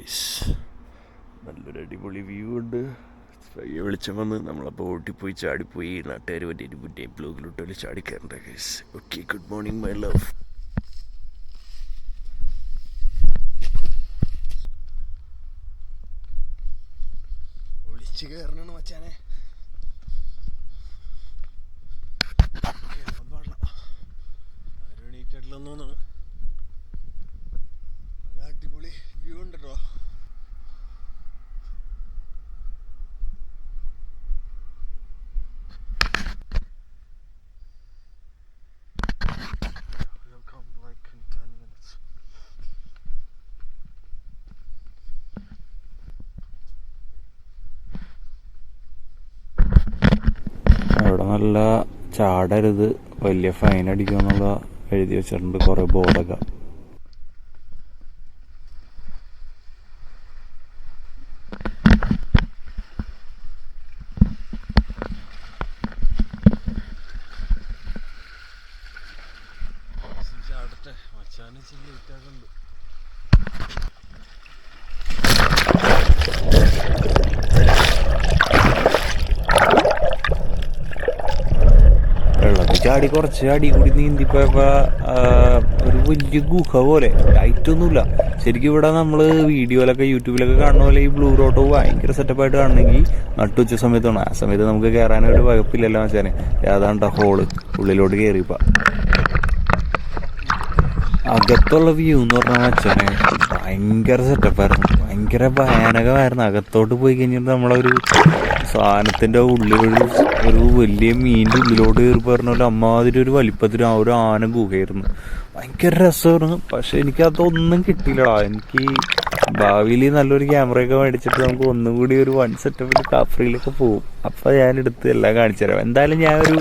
Guys നല്ലൊരു അടിപൊളി view ഉണ്ട്. പയ്യെ വെളിച്ചം വന്ന് നമ്മളപ്പോൾ ഓട്ടിപ്പോയി ചാടിപ്പോയി നാട്ടുകാർ പറ്റിയിട്ട് പുറ്റേ ബ്ലോഗിലോട്ട് ചാടി കയറണ്ട guys okay good morning my love ഒളിച്ച് കയറണ മച്ചാനെ കേറാൻ പാടില്ല ആരും എണീറ്റിട്ടില്ലെന്ന് തോന്നുന്നു നല്ല അടിപൊളി വ്യൂ ഉണ്ട് കേട്ടോ We'll come like in 10 minutes. അവിടെ നല്ല ചാടരുത്. വലിയ ഫൈൻ അടിക്കുമെന്നുള്ള എഴുതി വെച്ചിട്ടുണ്ട് കുറെ ബോർഡൊക്കെ മച്ചാനെ ലേറ്റ് ആകുന്നുണ്ട് വെള്ളത്തിൽ ചാടി കുറച്ച് അടി കൂടി നീന്തിപ്പോയപ്പോ ആ, ഒരു വലിയ ഗുഹ പോലെ. ലൈറ്റൊന്നുമില്ല ശരിക്കും ഇവിടെ നമ്മൾ വീഡിയോയിലൊക്കെ യൂട്യൂബിലൊക്കെ കാണുന്ന പോലെ ഈ ബ്ലൂ റോട്ട് ഭയങ്കര സെറ്റപ്പായിട്ട് കാണണമെങ്കിൽ നട്ടുച്ച സമയത്താണ്. ആ സമയത്ത് നമുക്ക് കയറാനൊരു വകുപ്പില്ലല്ലോ വെച്ചാൽ ഏതാണ്ട ഹോൾ ഉള്ളിലോട്ട് കയറിയപ്പോ അകത്തുള്ള വ്യൂ എന്ന് പറഞ്ഞാൽ അച്ഛനെ ഭയങ്കര സെറ്റപ്പായിരുന്നു ഭയങ്കര ഭയാനകമായിരുന്നു. അകത്തോട്ട് പോയി കഴിഞ്ഞിട്ട് നമ്മളൊരു സാധനത്തിന്റെ ഉള്ളിൽ ഒരു വലിയ മീനിന്റെ ഉള്ളിലോട്ട് കയറി പറഞ്ഞ പോലെ അമ്മാതിരി ഒരു വലിപ്പത്തിൽ ആ ഒരു ആന ഗുഹയായിരുന്നു. ഭയങ്കര രസമായിരുന്നു. പക്ഷെ എനിക്ക് അതൊന്നും കിട്ടിയില്ലടാ. എനിക്ക് ഭാവിയിൽ നല്ലൊരു ക്യാമറയൊക്കെ മേടിച്ചിട്ട് നമുക്ക് ഒന്നും കൂടി ഒരു വൺ സെറ്റപ്പിൽ കാഫ്രിയിലൊക്കെ പോകും അപ്പൊ ഞാൻ എടുത്ത് എല്ലാം കാണിച്ചു തരാം. എന്തായാലും ഒരു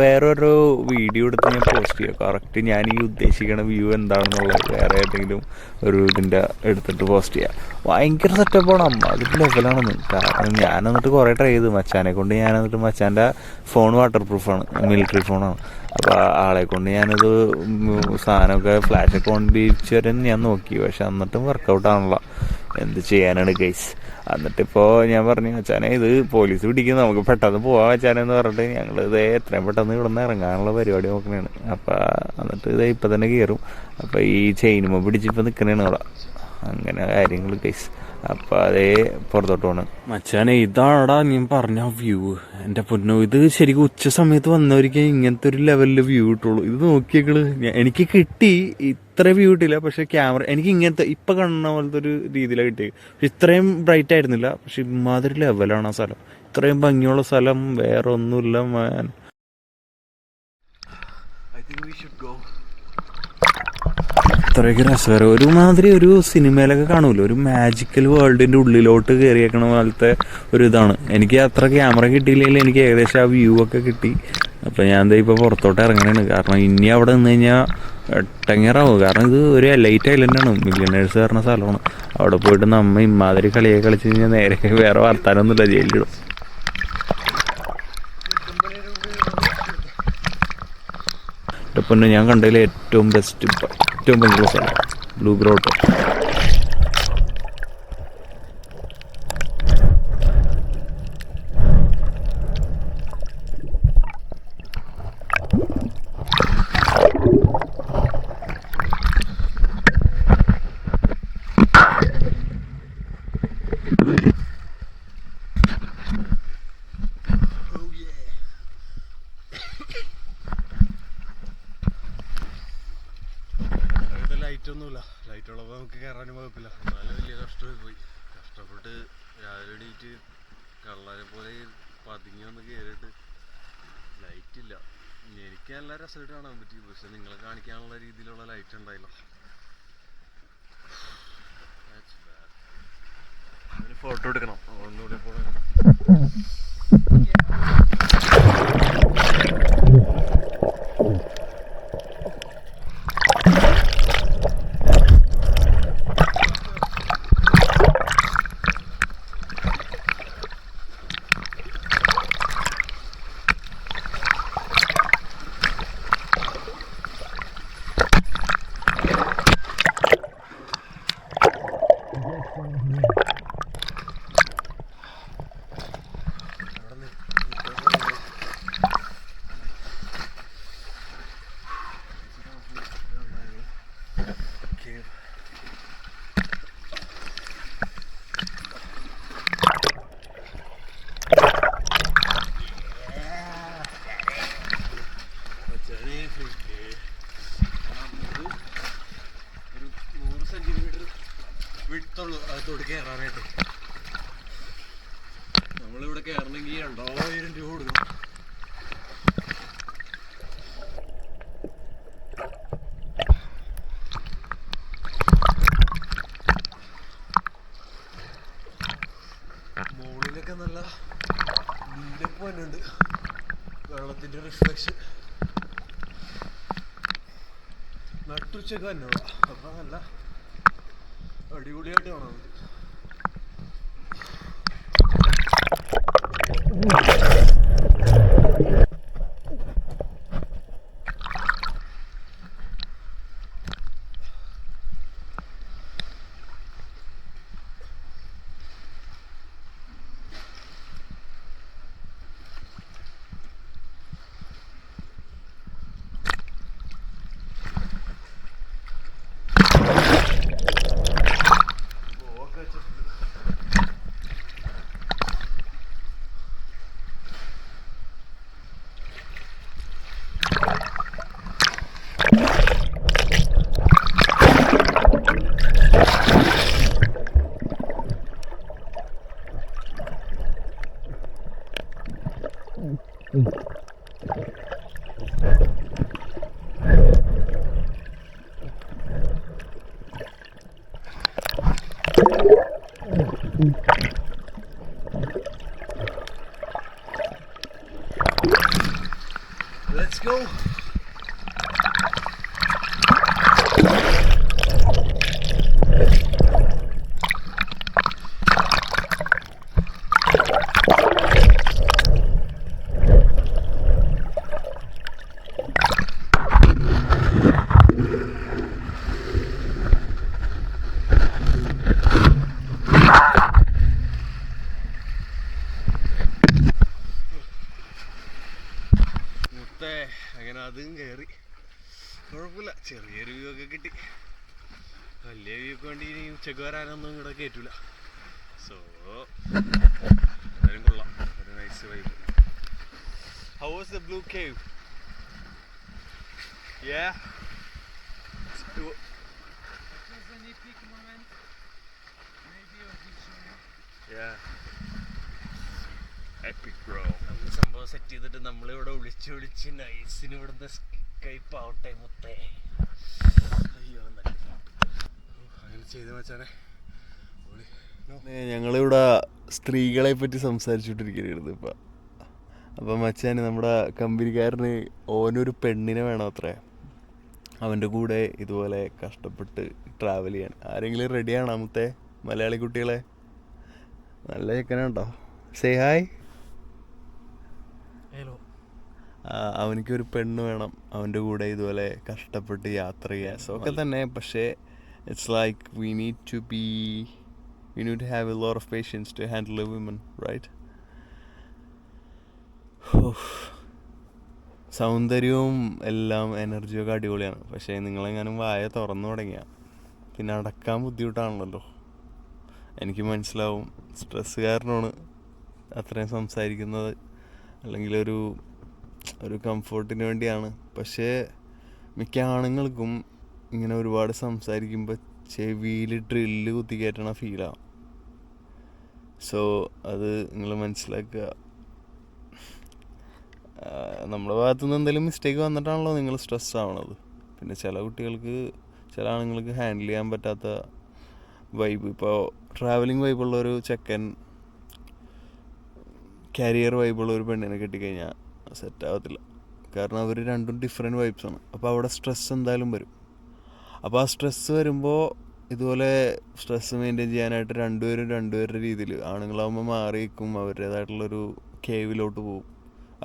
വേറൊരു വീഡിയോ എടുത്ത് ഞാൻ പോസ്റ്റ് ചെയ്യാം. കറക്റ്റ് ഞാൻ ഈ ഉദ്ദേശിക്കുന്ന വ്യൂ എന്താണെന്നുള്ളത് വേറെ ഏതെങ്കിലും ഒരു ഇതിന്റെ എടുത്തിട്ട് പോസ്റ്റ് ചെയ്യാം. ഭയങ്കര സെറ്റപ്പാണ് അമ്മ അത് ലെവലാണെന്ന് കാരണം ഞാൻ എന്നിട്ട് കുറേ ട്രൈ ചെയ്തു. മച്ചാനെ കൊണ്ട് ഞാൻ എന്നിട്ട് മച്ചാന്റെ ഫോൺ വാട്ടർ പ്രൂഫാണ് മിലിറ്ററി ഫോണാണ് അപ്പോൾ ആളെ കൊണ്ട് ഞാനത് സാധനമൊക്കെ ഫ്ലാഷൊക്കെ കൊണ്ടിരിച്ച് വരെ ഞാൻ നോക്കി. പക്ഷെ എന്നിട്ടും വർക്കൗട്ട് ആണല്ലോ. എന്ത് ചെയ്യാനാണ് ഗൈസ് എന്നിട്ടിപ്പോൾ ഞാൻ പറഞ്ഞു അച്ഛനെ ഇത് പോലീസ് പിടിക്കും. നമുക്ക് പെട്ടെന്ന് പോവാൻ അച്ഛനെന്ന് പറഞ്ഞിട്ട് ഞങ്ങൾ ഇത് എത്രയും പെട്ടെന്ന് ഇവിടെ നിന്ന് ഇറങ്ങാനുള്ള പരിപാടി നോക്കണേണ്. അപ്പോൾ എന്നിട്ട് ഇത് ഇപ്പം തന്നെ കയറും അപ്പോൾ ഈ ചെയിനുമ്പോൾ പിടിച്ചിപ്പോൾ നിൽക്കണേണ് അവിടെ. അങ്ങനെ കാര്യങ്ങൾ ഗൈസ് അപ്പം അതേ പുറത്തോട്ട് പോണ്. മച്ചാനെ ഇതാടാ നീ പറഞ്ഞ വ്യൂ എന്റെ പൊന്നു ഇത് ശരിക്കും ഉച്ച സമയത്ത് വന്നവർക്ക് ഇങ്ങനത്തെ ഒരു ലെവലിൽ വ്യൂ കിട്ടുള്ളൂ. ഇത് നോക്കിയേക്കൾ എനിക്ക് കിട്ടി. ഇത്ര വ്യൂ കിട്ടില്ല പക്ഷെ ക്യാമറ എനിക്ക് ഇങ്ങനത്തെ ഇപ്പൊ കാണുന്ന പോലത്തെ ഒരു രീതിയിലാണ് കിട്ടിയത് പക്ഷെ ഇത്രയും ബ്രൈറ്റ് ആയിരുന്നില്ല. പക്ഷെ ഇമാതിരി ലെവലാണ് ആ സ്ഥലം. ഇത്രയും ഭംഗിയുള്ള സ്ഥലം വേറെ ഒന്നുമില്ല മാൻ I think we should go. അത്രയ്ക്ക് രസകരം ഒരുമാതിരി ഒരു സിനിമയിലൊക്കെ കാണൂല്ലോ ഒരു മാജിക്കൽ വേൾഡിന്റെ ഉള്ളിലോട്ട് കയറിയേക്കണ പോലത്തെ ഒരു ഇതാണ്. എനിക്ക് അത്ര ക്യാമറ കിട്ടിയില്ലെങ്കിൽ എനിക്ക് ഏകദേശം ആ വ്യൂ ഒക്കെ കിട്ടി. അപ്പൊ ഞാൻ എന്താ ഇപ്പൊ പുറത്തോട്ട് ഇറങ്ങണേണ് കാരണം ഇനി അവിടെ നിന്ന് കഴിഞ്ഞാൽ ടെങ്ങറാവും കാരണം ഇത് ഒരു ലൈറ്റ് ഐലൻഡാണ് മില്യനേഴ്സ് പറഞ്ഞ സ്ഥലമാണ്. അവിടെ പോയിട്ട് നമ്മ ഇമാതിരി കളിയൊക്കെ കളിച്ച് കഴിഞ്ഞാൽ നേരെ വേറെ വർത്താനൊന്നുമില്ല. ജയിലിടും എന്റെ പൊന്നു ഞാൻ കണ്ടതിൽ ഏറ്റവും ബെസ്റ്റ് ഏറ്റവും ഭംഗിയുള്ള സ്ഥലം ബ്ലൂ ഗ്രോട്ട് Oh yeah. അടുത്ത ലൈറ്റ് ഒന്നുമില്ല ലൈറ്റ് ഉള്ളപ്പോൾ നമുക്ക് കയറാനും കുഴപ്പമില്ല. എന്നാലും വലിയ കഷ്ടമായി പോയി. കഷ്ടപ്പെട്ട് രാവിലെ എണീറ്റ് കള്ളാരെ പോലെ പതുങ്ങി വന്ന് കയറിയിട്ട് ലൈറ്റ് ഇല്ല. എനിക്ക് നല്ല രസമായിട്ട് കാണാൻ പറ്റി. പക്ഷെ നിങ്ങളെ കാണിക്കാനുള്ള രീതിയിലുള്ള ലൈറ്റ് ഉണ്ടായില്ല. ഫോട്ടോ എടുക്കണം. വെള്ളത്തിന്റെ റിഫ്ലക്ഷൻ നട്ടുച്ചക്ക് തന്നെ അപ്പം നല്ല അടിപൊളിയായിട്ട് കാണാം നമുക്ക്. Mm. അതും കയറി കുഴപ്പമില്ല. ചെറിയൊരു വ്യൂ ഒക്കെ കിട്ടി. വലിയ വ്യൂ ഒക്കെ വേണ്ടി ഇനി ഉച്ചയ്ക്ക് വരാനൊന്നും ഇവിടെ കയറ്റൂല സോ എന്തായാലും കൊള്ളാം. ഒരു nice vibe how was the Blue Cave Yeah. Yeah. Epic bro. നമ്മൾ സംഭവം സെറ്റ് ചെയ്തിട്ട് നമ്മളിവിടെ വിളിച്ച് വിളിച്ച് നൈസിന് ഇവിടുന്ന് സ്കൈപ്പ് ആവട്ടെ മുത്തേ. അയ്യോ അങ്ങനെ ചെയ്ത് വെച്ചാനെ ഞങ്ങളിവിടെ സ്ത്രീകളെ പറ്റി സംസാരിച്ചുകൊണ്ടിരിക്കുകയായിരുന്നു ഇപ്പം. അപ്പം മച്ചാന് നമ്മുടെ കമ്പനിക്കാരന് ഓനൊരു പെണ്ണിനെ വേണം അത്രേ. അവന്റെ കൂടെ ഇതുപോലെ കഷ്ടപ്പെട്ട് ട്രാവൽ ചെയ്യാൻ. ആരെങ്കിലും റെഡിയാണോ അമ്മത്തെ മലയാളി കുട്ടികളെ? നല്ല ചെക്കനുണ്ടോ സേ ഹായ്. അവനിക്ക് ഒരു പെണ്ണ് വേണം. അവന്റെ കൂടെ ഇതുപോലെ കഷ്ടപ്പെട്ട് യാത്ര ചെയ്യാൻ. ഒക്കെ തന്നെ പക്ഷേ it's like we need to be we need to have a lot of patience to handle a women right സൗന്ദര്യവും എല്ലാം എനർജിയൊക്കെ അടിപൊളിയാണ്. പക്ഷേ നിങ്ങളെങ്ങാനും വായ തുറന്നു തുടങ്ങിയ പിന്നെ അടക്കാൻ ബുദ്ധിമുട്ടാണല്ലോ. എനിക്ക് മനസ്സിലാവും. സ്ട്രെസ് കാരണമാണ് അത്രയും സംസാരിക്കുന്നത്. അല്ലെങ്കിൽ ഒരു ഒരു കംഫോർട്ടിന് വേണ്ടിയാണ്. പക്ഷേ മിക്ക ആണുങ്ങൾക്കും ഇങ്ങനെ ഒരുപാട് സംസാരിക്കുമ്പോൾ ചെവിയിൽ ഡ്രില്ല് കുത്തി കയറ്റണ ഫീലാണ് സോ അത് നിങ്ങൾ മനസ്സിലാക്കുക. നമ്മുടെ ഭാഗത്തുനിന്ന് എന്തെങ്കിലും മിസ്റ്റേക്ക് വന്നിട്ടാണല്ലോ നിങ്ങൾ സ്ട്രെസ് ആവണത്. പിന്നെ ചില കുട്ടികൾക്ക് ചില ആണുങ്ങൾക്ക് ഹാൻഡിൽ ചെയ്യാൻ പറ്റാത്ത വൈബ് ഇപ്പോൾ ട്രാവലിംഗ് വൈബുള്ള ഒരു ചെക്കൻ കാരിയർ വൈബുള്ള ഒരു പെണ്ണിനെ കെട്ടിക്കഴിഞ്ഞാൽ സെറ്റ് ആവത്തില്ല. കാരണം അവർ രണ്ടും ഡിഫറെന്റ് വൈബ്സാണ് അപ്പോൾ അവിടെ സ്ട്രെസ് എന്തായാലും വരും. അപ്പോൾ ആ സ്ട്രെസ് വരുമ്പോൾ ഇതുപോലെ സ്ട്രെസ് മെയിന്റെയിൻ ചെയ്യാനായിട്ട് രണ്ടുപേരും രണ്ടുപേരുടെ രീതിയിൽ ആണുങ്ങളാകുമ്പോൾ മാറി അവരുടേതായിട്ടുള്ളൊരു കേവിലോട്ട് പോകും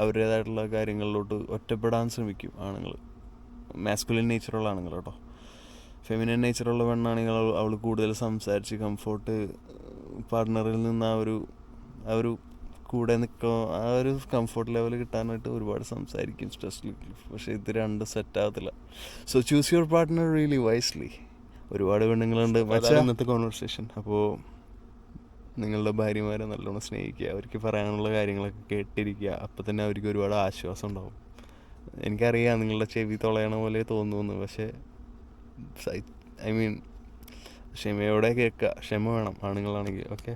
അവരുടേതായിട്ടുള്ള കാര്യങ്ങളിലോട്ട് ഒറ്റപ്പെടാൻ ശ്രമിക്കും ആണുങ്ങൾ മാസ്കുലിൻ നേച്ചറുള്ള ആണുങ്ങൾ കേട്ടോ. ഫെമിനൻ നേച്ചറുള്ള പെണ്ണാണെങ്കിൽ അവൾ കൂടുതൽ സംസാരിച്ച് കംഫോർട്ട് പാർട്ട്ണറിൽ നിന്ന് ആ ഒരു ആ ഒരു കൂടെ നിൽക്കോ. ആ ഒരു കംഫർട്ട് ലെവൽ കിട്ടാനായിട്ട് ഒരുപാട് സംസാരിക്കും സ്ട്രെസ് പക്ഷേ ഇത് രണ്ട് സെറ്റ് ആകത്തില്ല so choose your partner really wisely ഒരുപാട് പെണ്ണുങ്ങളുണ്ട്. മച്ചാ. ഇന്നത്തെ കോൺവെർസേഷൻ അപ്പോൾ നിങ്ങളുടെ ഭാര്യമാരെ നല്ലോണം സ്നേഹിക്കുക. അവർക്ക് പറയാനുള്ള കാര്യങ്ങളൊക്കെ കേട്ടിരിക്കുക. അപ്പോൾ തന്നെ അവർക്ക് ഒരുപാട് ആശ്വാസം ഉണ്ടാവും. എനിക്കറിയാം നിങ്ങളുടെ ചെവി തുളയണ പോലെ തോന്നുമെന്ന് പക്ഷേ ഐ മീൻ ക്ഷമയോടെ കേൾക്കുക. ക്ഷമ വേണം ആണുങ്ങളാണെങ്കിൽ. ഓക്കെ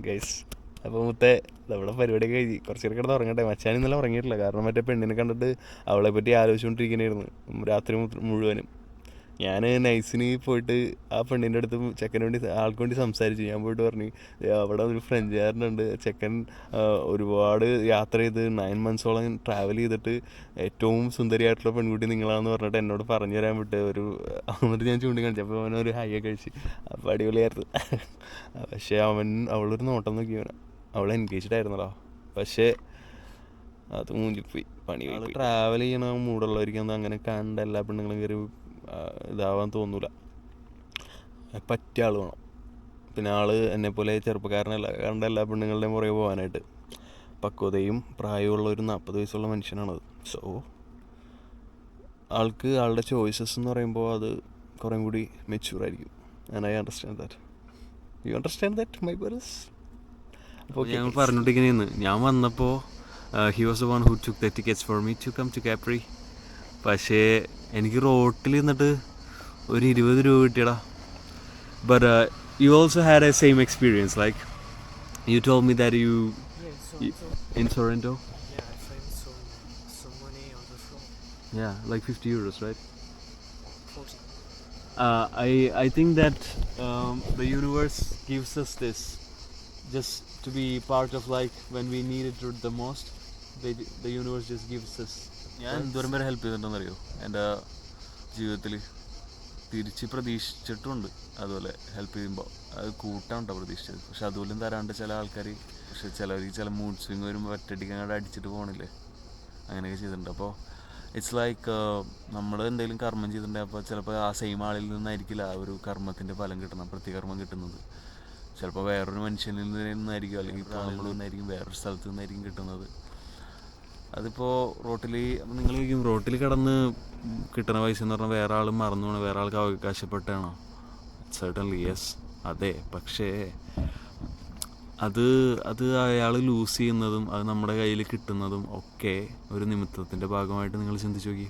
ഗൈസ് അപ്പോൾ മുത്തെ നമ്മുടെ പരിപാടി കഴിഞ്ഞ്. കുറച്ച് നേരം കിടന്ന് ഉറങ്ങട്ടെ. മച്ചാൻ ഇന്നലെ ഉറങ്ങിയിട്ടില്ല. കാരണം മറ്റേ പെണ്ണിനെ കണ്ടിട്ട് അവളെ പറ്റി ആലോചിച്ചുകൊണ്ടിരിക്കണായിരുന്നു രാത്രി മുഴുവനും. ഞാൻ നൈസിന് പോയിട്ട് ആ പെണ്ണിന്റെ അടുത്ത് ചെക്കന് വേണ്ടി ആൾക്ക് വേണ്ടി സംസാരിച്ചു. ഞാൻ പോയിട്ട് പറഞ്ഞു അവിടെ ഒരു ഫ്രഞ്ചുകാരനുണ്ട് ചെക്കൻ ഒരുപാട് യാത്ര ചെയ്ത് നയൻ മന്ത്സോളം ട്രാവൽ ചെയ്തിട്ട് ഏറ്റവും സുന്ദരിയായിട്ടുള്ള പെൺകുട്ടി നിങ്ങളാന്ന് പറഞ്ഞിട്ട് എന്നോട് പറഞ്ഞു തരാൻ വിട്ട് ഒരു എന്നിട്ട് ഞാൻ ചൂണ്ടിക്കാണിച്ചു. അപ്പോൾ അവനൊരു ഹൈ കഴിച്ച് അപ്പോൾ അടിപൊളിയായിരുന്നു. പക്ഷേ അവൻ അവളൊരു നോട്ടം നോക്കി. അവനെ അവൾ എൻഗേജ്ഡ് ആയിരുന്നല്ലോ. പക്ഷേ അത് മൂഞ്ചിപ്പോയി. പണി ട്രാവൽ ചെയ്യണ മൂടുള്ളവർക്കൊന്നും അങ്ങനെ കണ്ട എല്ലാ പെണ്ണുങ്ങളും കയറി ഇതാവാൻ തോന്നൂല. പറ്റിയ ആൾ വേണം. പിന്നെ ആൾ എന്നെ പോലെ ചെറുപ്പക്കാരനല്ല കണ്ട എല്ലാ പെണ്ണുങ്ങളുടെയും പുറകെ പോകാനായിട്ട്. പക്വതയും പ്രായമുള്ള ഒരു നാൽപ്പത് വയസ്സുള്ള മനുഷ്യനാണത്. സോ ആൾക്ക് ആളുടെ ചോയ്സസ് എന്ന് പറയുമ്പോൾ അത് കുറേ കൂടി മെച്യൂർ ആയിരിക്കും. And I understand that you understand that my അപ്പോൾ ഞങ്ങൾ പറഞ്ഞിട്ടിങ്ങനെ ഞാൻ വന്നപ്പോൾ he was one who took the tickets for me to come to Capri പക്ഷേ എനിക്ക് റോട്ടിൽ നിന്നിട്ട് ഒരു ഇരുപത് രൂപ കിട്ടിയടാ. But you also had a same experience like you told me that you ഇൻഷുറന്റോ yeah, like 50 euros, right? Forty. Uh, I I think that um, the universe gives us this just to be part of like when we need it the most. They, the universe just gives us. ഞാൻ എന്തോരം പേരെ help ചെയ്തിട്ടുണ്ടെന്നറിയോ? എന്റെ ജീവിതത്തിൽ തിരിച്ച് പ്രതീക്ഷിച്ചിട്ടുണ്ട് അതുപോലെ help ചെയ്യുമ്പോൾ. അത് കൂട്ടാണ് കേട്ടോ പ്രതീക്ഷിച്ചത്. പക്ഷെ അതുപോലും തരാണ്ട് ചില ആൾക്കാർ പക്ഷെ ചിലവർക്ക് ചില മൂഡ് സ്വിങ് വരുമ്പോൾ ഒറ്റയടിക്ക് അങ്ങോട്ട് അടിച്ചിട്ട് പോകണില്ലേ അങ്ങനെയൊക്കെ ചെയ്തിട്ടുണ്ട്. അപ്പോൾ ഇറ്റ്സ് ലൈക്ക് നമ്മൾ എന്തെങ്കിലും കർമ്മം ചെയ്തിട്ടുണ്ടെങ്കിൽ അപ്പോൾ ചിലപ്പോൾ ആ സെയിം ആളിൽ നിന്നായിരിക്കില്ല ആ ഒരു കർമ്മത്തിന്റെ ഫലം കിട്ടുന്നത് പ്രതികർമ്മം കിട്ടുന്നത്. ചിലപ്പോൾ വേറൊരു മനുഷ്യനിൽ നിന്നായിരിക്കും അല്ലെങ്കിൽ ഇപ്പോൾ നമ്മൾ നിന്നായിരിക്കും വേറൊരു സ്ഥലത്ത് നിന്നായിരിക്കും കിട്ടുന്നത്. അതിപ്പോൾ റോട്ടിൽ നിങ്ങൾ റോട്ടിൽ കിടന്ന് കിട്ടുന്ന പൈസ എന്ന് പറഞ്ഞാൽ വേറെ ആൾ മറന്നു പോകണം വേറെ ആൾക്ക് അവകാശപ്പെട്ടാണോ? സർട്ടൺലി യെസ് അതെ പക്ഷേ അത് അത് അയാൾ ലൂസ് ചെയ്യുന്നതും അത് നമ്മുടെ കയ്യിൽ കിട്ടുന്നതും ഒക്കെ ഒരു നിമിത്തത്തിന്റെ ഭാഗമായിട്ട് നിങ്ങൾ ചിന്തിച്ച് നോക്കി.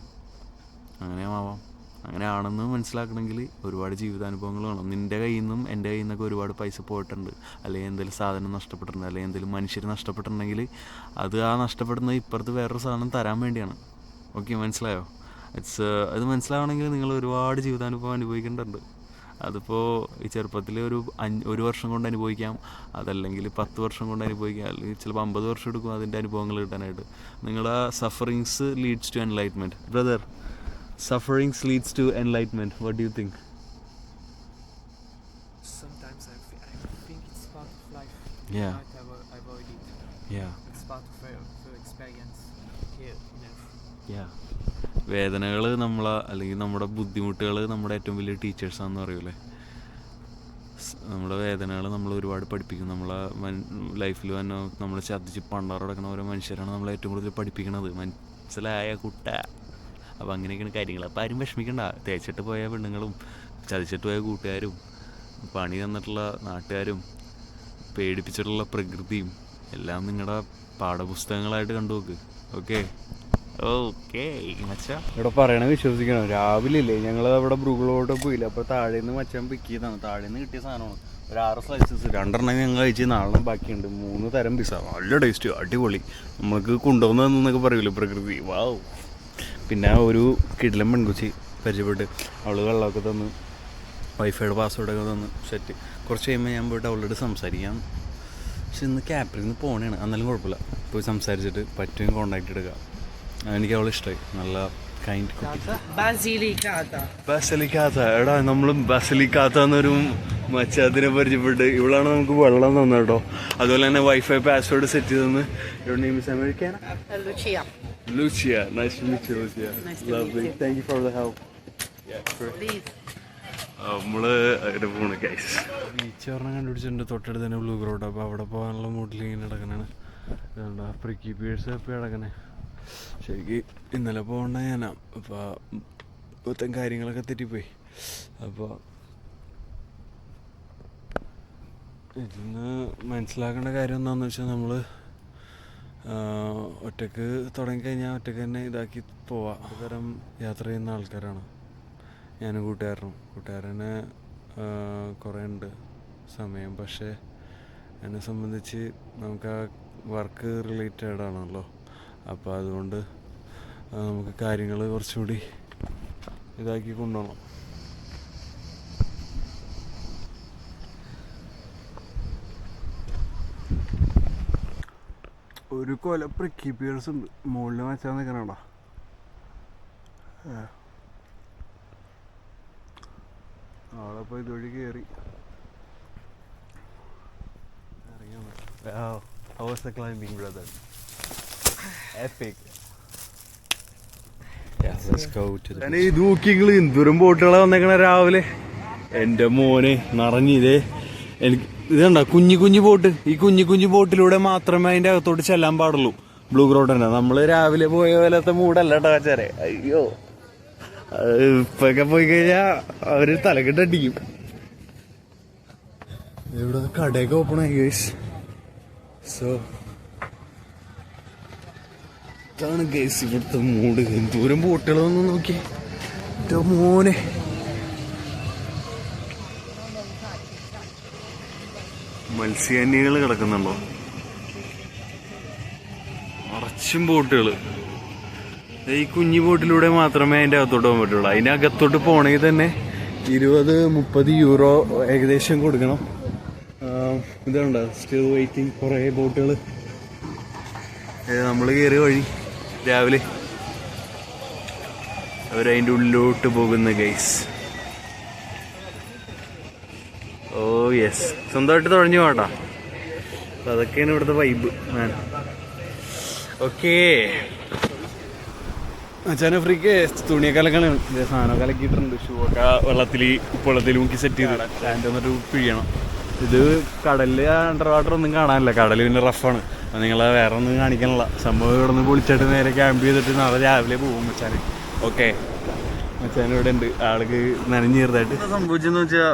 അങ്ങനെയാവാം. അങ്ങനെ ആണെന്ന് മനസ്സിലാക്കണമെങ്കിൽ ഒരുപാട് ജീവിതാനുഭവങ്ങൾ വേണം. നിന്റെ കയ്യിൽ നിന്നും എന്റെ കയ്യിൽ നിന്നൊക്കെ ഒരുപാട് പൈസ പോയിട്ടുണ്ട്. അല്ലെങ്കിൽ എന്തെങ്കിലും സാധനം നഷ്ടപ്പെട്ടിട്ടുണ്ട്. അല്ലെങ്കിൽ എന്തെങ്കിലും മനുഷ്യർ നഷ്ടപ്പെട്ടിട്ടുണ്ടെങ്കിൽ അത് ആ നഷ്ടപ്പെടുന്നത് ഇപ്പുറത്ത് വേറൊരു സാധനം തരാൻ വേണ്ടിയാണ്. ഓക്കെ മനസ്സിലായോ? ഇറ്റ്സ് അത് മനസ്സിലാവണമെങ്കിൽ നിങ്ങൾ ഒരുപാട് ജീവിതാനുഭവം അനുഭവിക്കേണ്ടതുണ്ട്. അതിപ്പോൾ ഈ ചെറുപ്പത്തിൽ ഒരു അഞ്ച് ഒരു വർഷം കൊണ്ട് അനുഭവിക്കാം. അതല്ലെങ്കിൽ പത്ത് വർഷം കൊണ്ട് അനുഭവിക്കാം. അല്ലെങ്കിൽ ചിലപ്പോൾ അമ്പത് വർഷം എടുക്കും അതിന്റെ അനുഭവങ്ങൾ കിട്ടാനായിട്ട്. നിങ്ങളുടെ sufferings leads to enlightenment brother sufferings to enlightenment. What do you think? Sometimes I, th- I think it's part of life. Yeah. I avo- avoid it. Yeah. It's part of the, the experience here in Earth. Yeah. വേദനകൾ നമ്മളെ അല്ലെങ്കിൽ നമ്മുടെ ബുദ്ധിമുട്ടുകൾ നമ്മുടെ ഏറ്റവും വലിയ ടീച്ചേഴ്സാണെന്ന് പറയൂലേ നമ്മുടെ വേദനകൾ നമ്മൾ ഒരുപാട് പഠിപ്പിക്കും നമ്മളെ ലൈഫിൽ തന്നെ നമ്മൾ ചതിച്ച് പണ്ടാറടക്കുന്ന ഓരോ മനുഷ്യരാണ് നമ്മളെ ഏറ്റവും കൂടുതൽ പഠിപ്പിക്കണത് മനസ്സിലായ കുട്ട അപ്പോൾ അങ്ങനെയൊക്കെയാണ് കാര്യങ്ങൾ അപ്പോൾ ആരും വിഷമിക്കണ്ട. തേച്ചിട്ട് പോയ പെണ്ണുങ്ങളും ചതിച്ചിട്ട് പോയ കൂട്ടുകാരും പണി തന്നിട്ടുള്ള നാട്ടുകാരും പേടിപ്പിച്ചിട്ടുള്ള പ്രകൃതിയും എല്ലാം നിങ്ങളുടെ പാഠപുസ്തകങ്ങളായിട്ട് കണ്ടു നോക്ക്. ഓക്കെ? ഇവിടെ പറയണ വിശ്വസിക്കണം? രാവിലെ ഇല്ലേ? ഞങ്ങൾ അവിടെ ബ്രൂഗിളോട്ട് പോയില്ല. അപ്പോൾ താഴെ നിന്ന് മച്ചാൻ പിക്ക് ചെയ്താണ് താഴെ നിന്ന് കിട്ടിയ സാധനമാണ്. ഒരു ആറ് സ്ലൈസസ് രണ്ടെണ്ണം ഞങ്ങൾ കഴിച്ച് നാളെ ബാക്കിയുണ്ട്. മൂന്ന് തരം പിസ നല്ല ടേസ്റ്റ് അടിപൊളി. നമുക്ക് കൊണ്ടുവന്നതെന്നൊക്കെ പറയൂലേ പ്രകൃതി. വാവ് പിന്നെ ഒരു കിടിലം പെൺകുച്ചി പരിചയപ്പെട്ട് അവൾ വെള്ളമൊക്കെ തന്ന് വൈഫൈയുടെ പാസ്വേഡൊക്കെ തന്ന് സെറ്റ് കുറച്ച് കഴിയുമ്പോൾ ഞാൻ പോയിട്ട് അവളോട് സംസാരിക്കാം. പക്ഷെ ഇന്ന് ക്യാപ്പിൽ നിന്ന് പോകണേണ് എന്നാലും കുഴപ്പമില്ല. പോയി സംസാരിച്ചിട്ട് പറ്റുമെങ്കിൽ കോണ്ടാക്ട് എടുക്കുക എനിക്ക് അവളെ ഇഷ്ടമായി നല്ല കൈൻഡ്. ബസലിക്കാത്ത. എടാ നമ്മൾ ബസലിക്കാത്ത എന്നൊരു മച്ചാത്തിനെ പരിചയപ്പെട്ട് ഇവളാണ് നമുക്ക് വെള്ളം തന്നെ കേട്ടോ. അതുപോലെ തന്നെ വൈഫൈ പാസ്വേഡ് സെറ്റ് ചെയ്തെന്ന് ഇവിടെ name American Lucia, Nice to meet you, Lucia. Nice to Lovely. meet lovely you. Thank you for the help please. നമ്മൾ അങ്ങനെ പോണ് ഗൈസ് ബീച്ച് പറഞ്ഞാൽ കണ്ടുപിടിച്ചിട്ടുണ്ട് തൊട്ടടുത്ത് തന്നെ ബ്ലൂ ഗ്രോഡ് അപ്പോൾ അവിടെ പോകാനുള്ള മൂട്ടിൽ ഇങ്ങനെ കിടക്കണാണ് അതുകൊണ്ട് പ്രിക്കി പിയേഴ്സ് ഇപ്പോൾ കിടക്കണേ ശരിക്കും ഇന്നലെ പോകണ്ട ഞാനാ. അപ്പോൾ മൊത്തം കാര്യങ്ങളൊക്കെ തെറ്റിപ്പോയി. അപ്പോൾ ഇതിന്ന് മനസ്സിലാക്കേണ്ട കാര്യം എന്താണെന്ന് വെച്ചാൽ നമ്മൾ ഒറ്റയ്ക്ക് തുടങ്ങിക്കഴിഞ്ഞാൽ ഒറ്റയ്ക്ക് തന്നെ ഇതാക്കി പോവാം. തരം യാത്ര ചെയ്യുന്ന ആൾക്കാരാണ്. ഞാനും കൂട്ടുകാരനും. കൂട്ടുകാരന് കുറേ ഉണ്ട് സമയം. പക്ഷേ എന്നെ സംബന്ധിച്ച് നമുക്ക് ആ വർക്ക് റിലേറ്റഡ് ആണല്ലോ. അപ്പോൾ അതുകൊണ്ട് നമുക്ക് കാര്യങ്ങൾ കുറച്ചുകൂടി ഇതാക്കി കൊണ്ടുപോകണം കൊല പ്രിക്കിപ്പിയേഴ്സ് ഉണ്ട്. മുകളിൽ വെച്ചാൽ നിൽക്കണടാ അവളപ്പോ ഇതുവഴി കയറി Wow, how was the climbing, brother? Epic. Yeah, let's go to the ഇത് നോക്കിങ്ങൾ എന്തോരം ബോട്ടുകളെ വന്നേക്കണ രാവിലെ. എന്റെ മോനെ നിറഞ്ഞിതേ. എനിക്ക് ഇതണ്ട? കുഞ്ഞു കുഞ്ഞു ബോട്ട്. ഈ കുഞ്ഞു കുഞ്ഞു ബോട്ടിലൂടെ മാത്രമേ അതിന്റെ അകത്തോട്ട് ചെല്ലാൻ പാടുള്ളൂ. ബ്ലൂ ഗ്രൗണ്ട് തന്നെ. നമ്മൾ രാവിലെ പോയ പോലത്തെ മൂടല്ല കേട്ടോ ചേരെ അയ്യോ. ഇപ്പൊക്കെ പോയി കഴിഞ്ഞാ അവർ തലക്കെട്ടടിക്കും ഇവിടെ കടയൊക്കെ ഓപ്പൺ ആയി ഗൈസ് സോ ഇതാണ് ഗൈസ് ഇവിടുത്തെ മൂട് എന്തോരം ബോട്ടുകളൊന്നും നോക്കിയേ. മോനെ. മത്സ്യാന്യകൾ കിടക്കുന്നുണ്ടോ? നിറച്ചും ബോട്ടുകൾ ഈ കുഞ്ഞു ബോട്ടിലൂടെ മാത്രമേ അതിന്റെ അകത്തോട്ട് പോകാൻ പറ്റുള്ളൂ. അതിന്റെ അകത്തോട്ട് പോകണമെങ്കിൽ തന്നെ ഇരുപത് മുപ്പത് യൂറോ ഏകദേശം കൊടുക്കണം. ഇതുണ്ട് സ്റ്റിൽ വെയിറ്റിംഗ് കുറേ ബോട്ടുകൾ നമ്മൾ കയറിയ വഴി രാവിലെ. അവരതിന്റെ ഉള്ളിലോട്ട് പോകുന്ന ഗൈസ് യെസ് സ്വന്തമായിട്ട് തുഴഞ്ഞു പോകട്ടോ അപ്പൊ അതൊക്കെയാണ് ഇവിടുത്തെ വൈബ് ഓക്കേ അച്ഛനെ ഫ്രീക്ക് തുണിയൊക്കെ അലക്കണം സാധനമൊക്കെ അലക്കിയിട്ടുണ്ട്. ഷൂ ഒക്കെ വെള്ളത്തിൽ ഉപ്പുവെള്ളത്തിൽ മുക്കി സെറ്റ് ചെയ്ത്. സ്റ്റാൻഡ് വന്നിട്ട് പിഴിയണം. ഇത് കടലിൽ അണ്ടർ വാട്ടർ ഒന്നും കാണാനില്ല. കടൽ പിന്നെ റഫാണ് അപ്പം നിങ്ങളെ വേറെ ഒന്നും കാണിക്കാനില്ല. സംഭവം ഇവിടെ നിന്ന് പൊളിച്ചിട്ട് നേരെ ക്യാമ്പ് ചെയ്തിട്ട് നാളെ രാവിലെ പോകും മച്ചാൻ ഓക്കെ മച്ചാൻ ഇവിടെ ഉണ്ട് ആൾക്ക് നനഞ്ഞു ചെറുതായിട്ട്. സംഭവിച്ചെന്ന് വെച്ചാ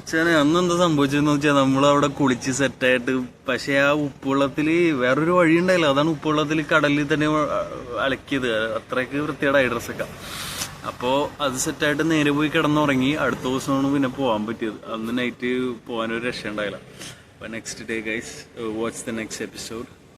അച്ഛനെ അന്ന് എന്താ സംഭവിച്ചെന്ന് വെച്ചാൽ നമ്മൾ അവിടെ കുളിച്ച് സെറ്റായിട്ട് പക്ഷെ ആ ഉപ്പുവെള്ളത്തിൽ വേറൊരു വഴി ഉണ്ടായില്ല അതാണ് ഉപ്പുവെള്ളത്തിൽ കടലിൽ തന്നെ അലക്കിയത്. അത്രയ്ക്ക് വൃത്തിയുടെ ഡ്രസ്സൊക്കെ. അപ്പോൾ അത് സെറ്റായിട്ട് നേരെ പോയി കിടന്നുറങ്ങി അടുത്ത ദിവസമാണ് പിന്നെ പോകാൻ പറ്റിയത്. അന്ന് നൈറ്റ് പോകാനൊരു രക്ഷ ഉണ്ടായില്ല അപ്പോൾ next day guys watch the next episode